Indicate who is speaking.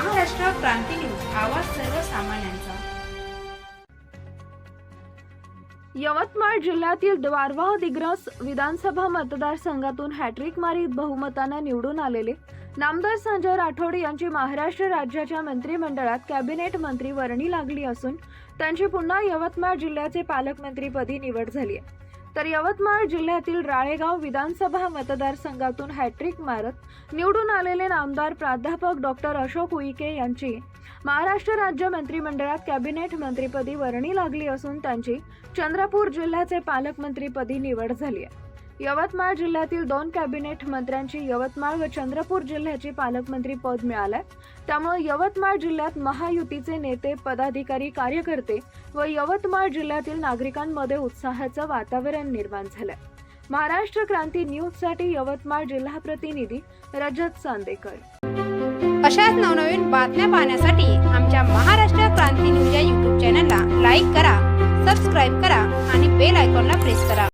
Speaker 1: Maharashtra Kranti news आवाज सर्वसामान्यांचा.
Speaker 2: यवतमाळ जिल्ह्यातील द्वारवाह दिग्रस विधानसभा मतदारसंघातून हॅट्रिक मारीत बहुमतानं निवडून आलेले. नामदार संजय राठोड यांची महाराष्ट्र राज्याच्या मंत्रिमंडळात कॅबिनेट मंत्री वर्णी लागली असून त्यांची पुन्हा यवतमाळ जिल्ह्याचे पालकमंत्रीपदी निवड झाली आहे तर यवतमाळ जिल्ह्यातील राळेगाव विधानसभा मतदारसंघातून हॅट्रिक मारत निवडून आलेले नामदार प्राध्यापक डॉक्टर अशोक उईके यांची महाराष्ट्र राज्य मंत्रिमंडळात कॅबिनेट मंत्रीपदी वर्णी लागली असून त्यांची चंद्रपूर जिल्ह्याचे पालकमंत्रीपदी निवड झाली आहे. यवतमाळ जिल्ह्यातील दोन कॅबिनेट मंत्र्यांची यवतमाळ व चंद्रपूर जिल्ह्याचे पालकमंत्री पद मिळालंय. त्यामुळे यवतमाळ जिल्ह्यात महायुतीचे नेते पदाधिकारी कार्यकर्ते व यवतमाळ जिल्ह्यातील नागरिकांमध्ये उत्साहाचं वातावरण निर्माण झालंय. महाराष्ट्र क्रांती न्यूजसाठी यवतमाळ जिल्हा प्रतिनिधी रजत चांदेकर.
Speaker 3: अशाच नवनवीन बातम्या पाहण्यासाठी आमच्या महाराष्ट्र क्रांती न्यूज या यूट्यूब चॅनलला लाईक करा सबस्क्राईब करा आणि बेल आयकॉनला प्रेस करा.